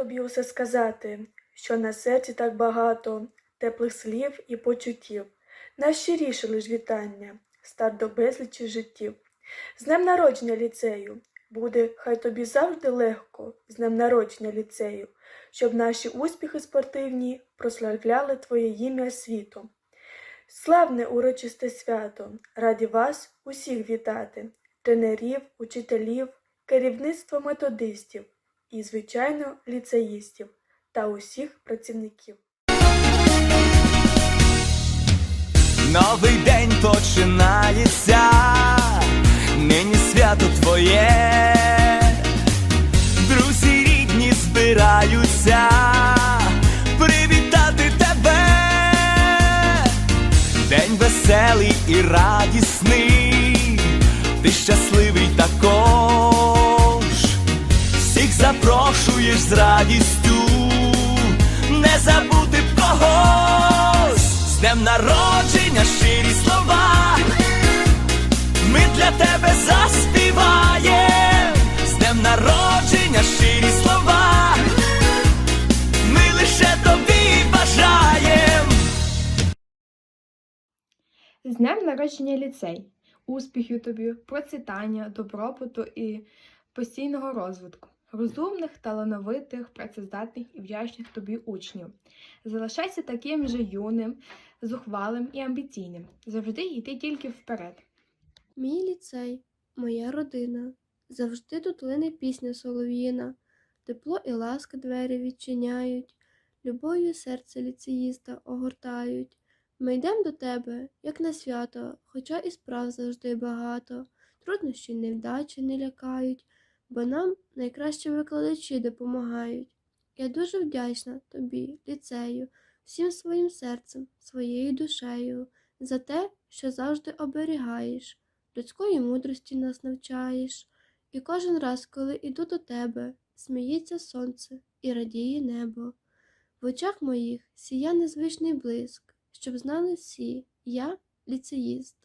тобі усе сказати, що на серці так багато теплих слів і почуттів, найщиріше лиш вітання, старт до безлічі життів. З днем народження ліцею, буде хай тобі завжди легко, з днем народження ліцею, щоб наші успіхи спортивні прославляли твоє ім'я світом. Славне урочисте свято, раді вас усіх вітати, тренерів, учителів, керівництво методистів і, звичайно, ліцеїстів та усіх працівників. Новий день починається, нині свято твоє, друзі рідні збираються привітати тебе. День веселий і радісний, ти щасливий також, радістю, не забути б когось, з днем народження щирі слова. Ми для тебе заспіваєм, з днем народження щирі слова. Ми лише тобі бажаєм. З днем народження ліцей, успіхів тобі, процвітання, добробуту і постійного розвитку, розумних, талановитих, працездатних і вдячних тобі учнів. Залишайся таким же юним, зухвалим і амбіційним. Завжди йти тільки вперед. Мій ліцей, моя родина, завжди тут лине пісня солов'їна, тепло і ласка двері відчиняють, любов'ю серце ліцеїста огортають. Ми йдем до тебе, як на свято, хоча і справ завжди багато, труднощі невдачі не лякають, бо нам найкращі викладачі допомагають. Я дуже вдячна тобі, ліцею, всім своїм серцем, своєю душею, за те, що завжди оберігаєш людської мудрості нас навчаєш, і кожен раз, коли іду до тебе, сміється сонце і радіє небо. В очах моїх сія незвичний блиск, щоб знали всі, я ліцеїст.